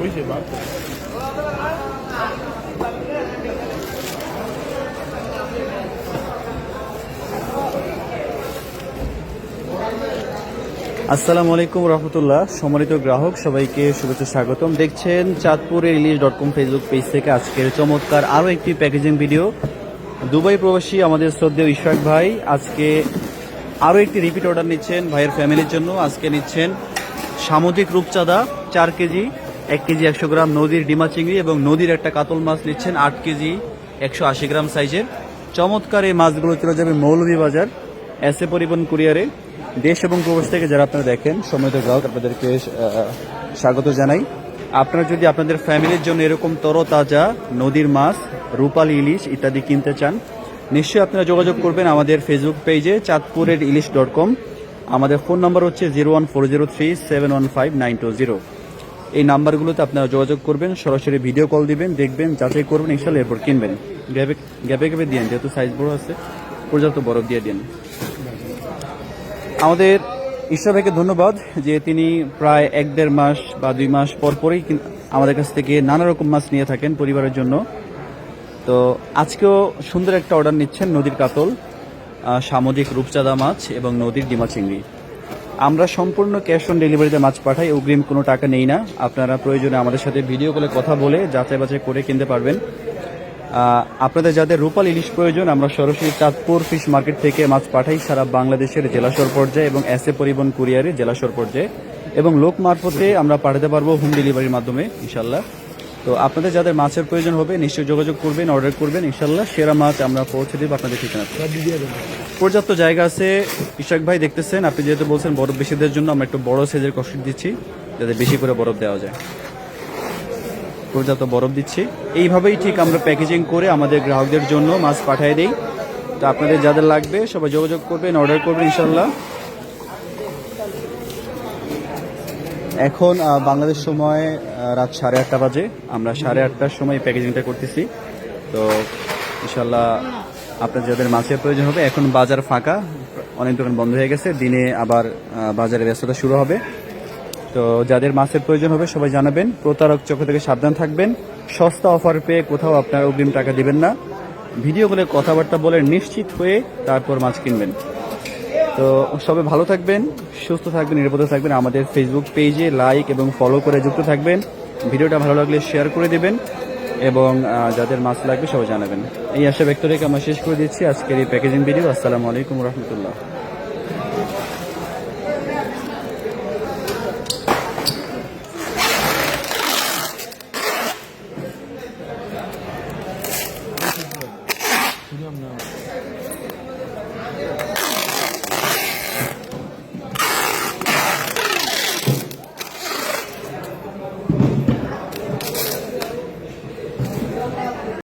আসসালামু আলাইকুম রহমতুল্লাহ। সম্মানিত গ্রাহক, সবাইকে শুভেচ্ছা স্বাগতম। দেখছেন চাঁদপুরের Ilish dot com Facebook page থেকে আজকের চমৎকার আরও একটি প্যাকেজিং ভিডিও দুবাই প্রবাসী আমাদের শ্রদ্ধেয় ইশরাক ভাই, আজকে আরও একটি রিপিট অর্ডার নিচ্ছেন ভাইয়ের ফ্যামিলির জন্য। আজকে নিচ্ছেন সামুদ্রিক রূপচাঁদা, চার কেজি। এক কেজি একশো গ্রাম নদীর ডিমা চিংড়ি এবং নদীর একটা কাতল মাছ নিচ্ছেন আট কেজি একশো আশি গ্রাম সাইজের। চমৎকার এই মাছগুলো চলে যাবে মৌলভীবাজার এসএ পরিবহন কুরিয়ারে। দেশ এবং প্রবাস থেকে যারা আপনারা দেখেন সময়ত গ্রাহক, আপনাদেরকে স্বাগত জানাই। আপনারা যদি আপনাদের ফ্যামিলির জন্য এরকম তরতাজা নদীর মাছ, রূপালী ইলিশ ইত্যাদি কিনতে চান, নিশ্চয়ই আপনারা যোগাযোগ করবেন আমাদের ফেসবুক পেজে, চাঁদপুরের ইলিশ ডট কম আমাদের ফোন নাম্বার হচ্ছে zero one four zero three seven one five nine two zero. এই নাম্বারগুলোতে আপনারা যোগাযোগ করবেন, সরাসরি ভিডিও কল দিবেন, দেখবেন, যাচাই করবেন ইনশাল্লাহ এরপর কিনবেন। গ্যাপে গ্যাপে গ্যাপে দিয়েন যেহেতু সাইজ বড় আছে, পর্যাপ্ত বরফ দিয়ে দিন। আমাদের ঈশ্বর ভাইকে ধন্যবাদ যে তিনি প্রায় এক দেড় মাস বা দুই মাস পর পরেই আমাদের কাছ থেকে নানা রকম মাছ নিয়ে থাকেন পরিবারের জন্য। তো আজকেও সুন্দর একটা অর্ডার নিচ্ছেন নদীর কাতল সামুদ্রিক রূপচাঁদা মাছ এবং নদীর ডিমা চিংড়ি আমরা সম্পূর্ণ ক্যাশ অন ডেলিভারিতে মাছ পাঠাই, অগ্রিম কোনো টাকা নেই না। আপনারা প্রয়োজনে আমাদের সাথে ভিডিও কলে কথা বলে যাচাই বাছাই করে কিনতে পারবেন। আপনাদের যাদের রূপাল ইলিশ প্রয়োজন, আমরা সরাসরি চাঁদপুর ফিশ মার্কেট থেকে মাছ পাঠাই সারা বাংলাদেশের জেলাশর পর্যায়ে এবং এস এ পরিবহন কুরিয়ারে জেলাশর পর্যায়ে। এবং লোক মারফতে আমরা পাঠাতে পারব হোম ডেলিভারির মাধ্যমে ইনশাল্লাহ তো আপনাদের যাদের মাছের প্রয়োজন হবে, নিশ্চয়ই যোগাযোগ করবেন অর্ডার করবেন ইনশাল্লাহ সেরা মাছ আমরা পৌঁছে দেবো আপনাদের ঠিকানাতে পর্যাপ্ত জায়গা আছে। ইশাক ভাই দেখতেছেন, আপনি যেহেতু বলছেন বরফ বেশিদের জন্য আমরা একটু বড় সাইজের কষ্ট দিচ্ছি, যাতে বেশি করে বরফ দেওয়া যায়। পর্যাপ্ত বরফ দিচ্ছি। এইভাবেই ঠিক আমরা প্যাকেজিং করে আমাদের গ্রাহকদের জন্য মাছ পাঠিয়ে দেই। তো আপনাদের যাদের লাগবে, সবাই যোগাযোগ করবেন অর্ডার করবেন ইনশাল্লাহ এখন বাংলাদেশ সময় রাত সাড়ে আটটা বাজে। আমরা সাড়ে আটটার সময় প্যাকেজিংটা করতেছি। তো, ইনশাল্লাহ আপনার যাদের মাছের প্রয়োজন হবে, এখন বাজার ফাঁকা, অনেক দোকান বন্ধ হয়ে গেছে। দিনে আবার বাজারে ব্যস্ততা শুরু হবে। তো, যাদের মাছের প্রয়োজন হবে, সবাই জানাবেন। প্রতারক চক্র থেকে সাবধান থাকবেন। সস্তা অফার পেয়ে কোথাও আপনার অগ্রিম টাকা দিবেন না। ভিডিও বলে কথাবার্তা বলে নিশ্চিত হয়ে তারপর মাছ কিনবেন। তো সবাই ভালো থাকবেন, সুস্থ থাকবেন, নিরাপদে থাকবেন। আমাদের ফেসবুক পেজে লাইক এবং ফলো করে যুক্ত থাকবেন। ভিডিওটা ভালো লাগলে শেয়ার করে দেবেন এবং যাদের মাছ লাগবে সবাই জানাবেন। এই আশা ব্যক্ত রেখে আমরা শেষ করে দিচ্ছি আজকের এই প্যাকেজিং ভিডিও আসসালামু আলাইকুম রহমতুল্লাহ।